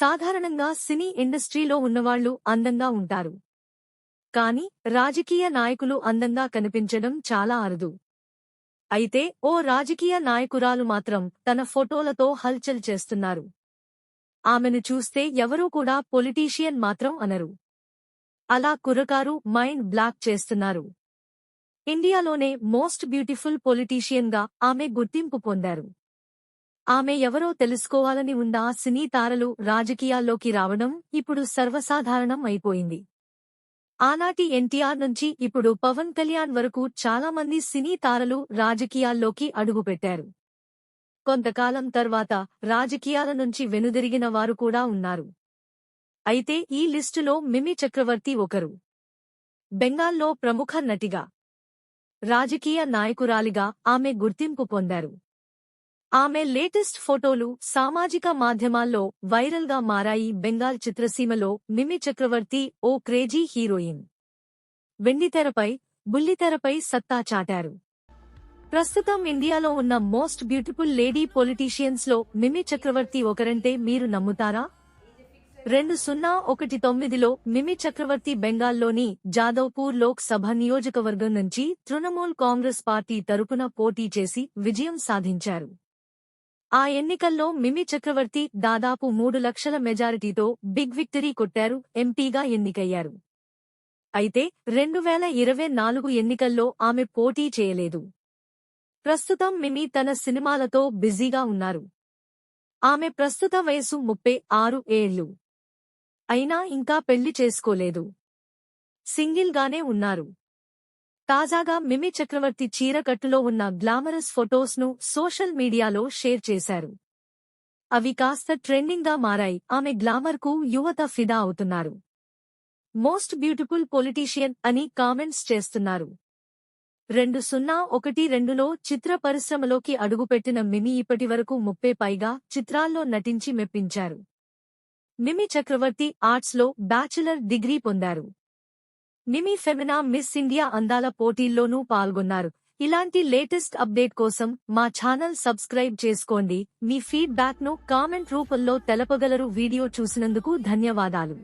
సాధారణంగా సినీ ఇండస్ట్రీలో ఉన్నవాళ్ళు అందంగా ఉంటారు. కాని రాజకీయ నాయకులు అందంగా కనిపించడం చాలా అరుదు. అయితే ఓ రాజకీయ నాయకురాలు మాత్రం తన ఫోటోలతో హల్చల్ చేస్తున్నారు. ఆమెను చూస్తే ఎవరూ కూడా పొలిటీషియన్ మాత్రం అనరు. అలా కుర్రకారు మైండ్ బ్లాక్ చేస్తున్నారు. ఇండియాలోనే మోస్ట్ బ్యూటిఫుల్ పొలిటీషియన్గా ఆమె గుర్తింపు పొందారు. ఆమె ఎవరో తెలుసుకోవాలని ఉన్న సినీ తారలు రాజకీయాల్లోకి రావడం ఇప్పుడు సర్వసాధారణం అయిపోయింది. ఆనాటి ఎన్టీఆర్ నుంచి ఇప్పుడు పవన్ కళ్యాణ్ వరకు చాలామంది సినీ తారలు రాజకీయాల్లోకి అడుగుపెట్టారు. కొంతకాలం తర్వాత రాజకీయాల నుంచి వెనుదిరిగిన వారు కూడా ఉన్నారు. అయితే ఈ లిస్టులో మిమి చక్రవర్తి ఒకరు. బెంగాల్లో ప్రముఖ నటిగా రాజకీయ నాయకురాలిగా ఆమె గుర్తింపు పొందారు. ఆమె లేటెస్ట్ ఫోటోలు సామాజిక మాధ్యమాల్లో వైరల్గా మారాయి. బెంగాల్ చిత్రసీమలో మిమి చక్రవర్తి ఓ క్రేజీ హీరోయిన్. వెండితెరపై బుల్లితెరపై సత్తా చాటారు. ప్రస్తుతం ఇండియాలో ఉన్న మోస్ట్ బ్యూటిఫుల్ లేడీ పొలిటీషియన్స్లో మిమి చక్రవర్తి ఒకరంటే మీరు నమ్ముతారా? రెండు సున్నా ఒకటి తొమ్మిదిలో మిమి చక్రవర్తి బెంగాల్లోని జాదవ్పూర్ లోక్ సభ నియోజకవర్గం నుంచి తృణమూల్ కాంగ్రెస్ పార్టీ తరపున పోటీ చేసి విజయం సాధించారు. ఆ ఎన్నికల్లో మిమి చక్రవర్తి దాదాపు మూడు లక్షల మెజారిటీతో బిగ్ విక్టరీ కొట్టారు ఎంపీగా ఎన్నికయ్యారు. అయితే రెండు వేల ఇరవై నాలుగు ఎన్నికల్లో ఆమె పోటీ చేయలేదు. ప్రస్తుతం మిమి తన సినిమాలతో బిజీగా ఉన్నారు. ఆమె ప్రస్తుత వయసు ముప్పై ఆరు ఏళ్ళు అయినా ఇంకా పెళ్ళి చేసుకోలేదు. సింగిల్గానే ఉన్నారు. తాజాగా మిమి చక్రవర్తి చీరకట్టులో ఉన్న గ్లామరస్ ఫొటోస్ను సోషల్ మీడియాలో షేర్ చేశారు. అవి కాస్త ట్రెండింగ్గా మారాయి. ఆమె గ్లామర్కు యువత ఫిదా అవుతున్నారు. మోస్ట్ బ్యూటిఫుల్ పొలిటీషియన్ అని కామెంట్స్ చేస్తున్నారు. రెండు సున్నా ఒకటి రెండులో చిత్ర పరిశ్రమలోకి అడుగుపెట్టిన మిమి ఇప్పటివరకు ముప్పై పైగా చిత్రాల్లో నటించి మెప్పించారు. మిమి చక్రవర్తి ఆర్ట్స్లో బ్యాచిలర్ డిగ్రీ పొందారు. నిమి ఫెమినా మిస్ ఇండియా అందాల పోటీల్లోనూ పాల్గొన్నారు. ఇలాంటి లేటెస్ట్ అప్డేట్ కోసం మా ఛానల్ సబ్స్క్రైబ్ చేసుకోండి. మీ ఫీడ్బ్యాక్ను కామెంట్ రూపంలో తెలపగలరు. వీడియో చూసినందుకు ధన్యవాదాలు.